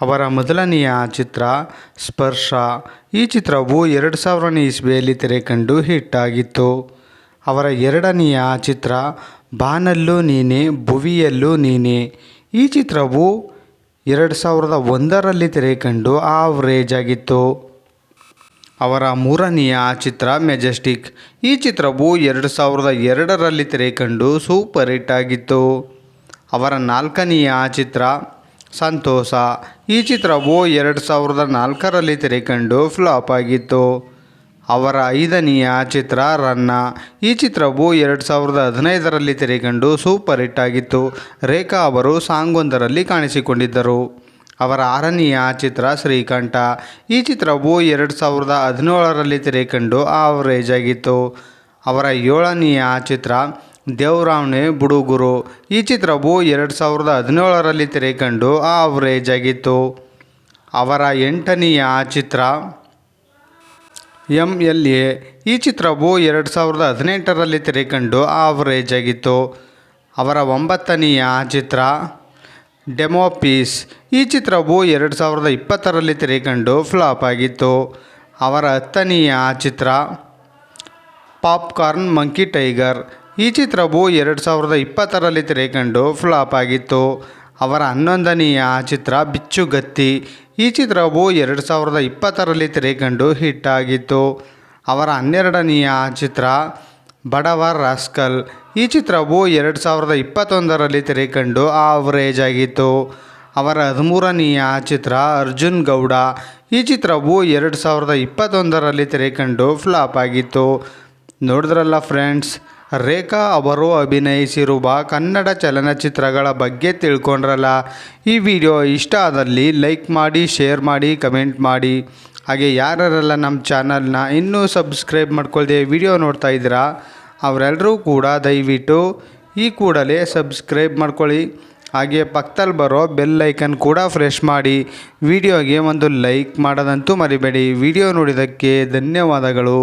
ಅವರ ಮೊದಲನೆಯ ಚಿತ್ರ ಸ್ಪರ್ಶ. ಈ ಚಿತ್ರವು ಎರಡು ಸಾವಿರನೇ ಇಸ್ವಿಯಲ್ಲಿ ತೆರೆಕಂಡು ಹಿಟ್ ಆಗಿತ್ತು ಅವರ ಎರಡನೆಯ ಚಿತ್ರ, ಬಾನಲ್ಲೂ ನೀನೆ, ಭುವಿಯಲ್ಲೂ ನೀನೆ. ಈ ಚಿತ್ರವು ಎರಡು ಸಾವಿರದ ಒಂದರಲ್ಲಿ ತೆರೆಕಂಡು ಆವ್ರೇಜ್ ಆಗಿತ್ತು. ಅವರ ಮೂರನೆಯ ಚಿತ್ರ ಮೆಜೆಸ್ಟಿಕ್ ಈ ಚಿತ್ರವು ಎರಡು ಸಾವಿರದ ಎರಡರಲ್ಲಿ ತೆರೆಕಂಡು ಸೂಪರ್ ಹಿಟ್ ಆಗಿತ್ತು. ಅವರ ನಾಲ್ಕನೆಯ ಚಿತ್ರ ಸಂತೋಷ. ಈ ಚಿತ್ರವು ಎರಡು ಸಾವಿರದ ನಾಲ್ಕರಲ್ಲಿ ತೆರೆಕಂಡು ಫ್ಲಾಪ್ ಆಗಿತ್ತು. ಅವರ ಐದನೆಯ ಚಿತ್ರ ರನ್ನ. ಈ ಚಿತ್ರವು ಎರಡು ಸಾವಿರದ ಹದಿನೈದರಲ್ಲಿ ತೆರೆಕಂಡು ಸೂಪರ್ ಹಿಟ್ ಆಗಿತ್ತು. ರೇಖಾ ಅವರು ಸಾಂಗೊಂದರಲ್ಲಿ ಕಾಣಿಸಿಕೊಂಡಿದ್ದರು. ಅವರ ಆರನೆಯ ಚಿತ್ರ ಶ್ರೀಕಂಠ. ಈ ಚಿತ್ರವು ಎರಡು ಸಾವಿರದ ಹದಿನೇಳರಲ್ಲಿ ತೆರೆಕಂಡು ಆವರೇಜ್ ಆಗಿತ್ತು. ಅವರ ಏಳನೆಯ ಚಿತ್ರ ದೇವರಾವಣೆ ಬುಡುಗುರು. ಈ ಚಿತ್ರವು ಎರಡು ಸಾವಿರದ ಹದಿನೇಳರಲ್ಲಿ ತೆರೆಕಂಡು ಆವರೇಜ್ ಆಗಿತ್ತು ಅವರ ಎಂಟನೆಯ ಚಿತ್ರ ಎಂ ಎಲ್ ಎ ಈ ಚಿತ್ರವು ಎರಡು ಸಾವಿರದ ಹದಿನೆಂಟರಲ್ಲಿ ತೆರೆಕಂಡು ಆವರೇಜ್ ಆಗಿತ್ತು ಅವರ ಒಂಬತ್ತನೆಯ ಚಿತ್ರ ಡೆಮೋ ಪೀಸ್. ಈ ಚಿತ್ರವು ಎರಡು ಸಾವಿರದ ಇಪ್ಪತ್ತರಲ್ಲಿ ತೆರೆಕಂಡು ಫ್ಲಾಪ್ ಆಗಿತ್ತು. ಅವರ ಹತ್ತನೆಯ ಚಿತ್ರ ಪಾಪ್ಕಾರ್ನ್ ಮಂಕಿ ಟೈಗರ್. ಈ ಚಿತ್ರವು ಎರಡು ಸಾವಿರದ ಇಪ್ಪತ್ತರಲ್ಲಿ ತೆರೆಕಂಡು ಫ್ಲಾಪ್ ಆಗಿತ್ತು. ಅವರ ಹನ್ನೊಂದನೆಯ ಚಿತ್ರ ಬಿಚ್ಚುಗತ್ತಿ. ಈ ಚಿತ್ರವು ಎರಡು ಸಾವಿರದ ಇಪ್ಪತ್ತರಲ್ಲಿ ತೆರೆಕಂಡು ಹಿಟ್ ಆಗಿತ್ತು. ಅವರ ಹನ್ನೆರಡನೆಯ ಚಿತ್ರ ಬಡವ ರಾಸ್ಕಲ್. ಈ ಚಿತ್ರವು ಎರಡು ಸಾವಿರದ ಇಪ್ಪತ್ತೊಂದರಲ್ಲಿ ತೆರೆಕಂಡು ಆವರೇಜ್ ಆಗಿತ್ತು. ಅವರ ಹದಿಮೂರನೆಯ ಚಿತ್ರ ಅರ್ಜುನ್ ಗೌಡ. ಈ ಚಿತ್ರವು ಎರಡು ಸಾವಿರದ ಇಪ್ಪತ್ತೊಂದರಲ್ಲಿ ತೆರೆಕಂಡು ಫ್ಲಾಪ್ ಆಗಿತ್ತು. ನೋಡಿದ್ರಲ್ಲ ಫ್ರೆಂಡ್ಸ್ ರೇಖಾ ಅವರು ಅಭಿನಯಿಸಿರುವ ಕನ್ನಡ ಚಲನಚಿತ್ರಗಳ ಬಗ್ಗೆ ತಿಳ್ಕೊಂಡ್ರಲ್ಲ? ಈ ವಿಡಿಯೋ ಇಷ್ಟ ಆದಲ್ಲಿ ಲೈಕ್ ಮಾಡಿ, ಶೇರ್ ಮಾಡಿ, ಕಮೆಂಟ್ ಮಾಡಿ. ಹಾಗೆ ಯಾರ್ಯಾರೆಲ್ಲ ನಮ್ಮ ಚಾನಲ್ನ ಇನ್ನೂ ಸಬ್ಸ್ಕ್ರೈಬ್ ಮಾಡ್ಕೊಳ್ದೆ ವಿಡಿಯೋ ನೋಡ್ತಾ ಇದ್ದೀರಾ, ಅವರೆಲ್ಲರೂ ಕೂಡ ದಯವಿಟ್ಟು ಈ ಕೂಡಲೇ ಸಬ್ಸ್ಕ್ರೈಬ್ ಮಾಡ್ಕೊಳ್ಳಿ. ಹಾಗೆ ಪಕ್ಕದಲ್ಲಿ ಬರೋ ಬೆಲ್ ಐಕನ್ ಕೂಡ ಫ್ರೆಶ್ ಮಾಡಿ. ವಿಡಿಯೋಗೆ ಒಂದು ಲೈಕ್ ಮಾಡೋದಂತೂ ಮರಿಬೇಡಿ. ವಿಡಿಯೋ ನೋಡಿದ್ದಕ್ಕೆ ಧನ್ಯವಾದಗಳು.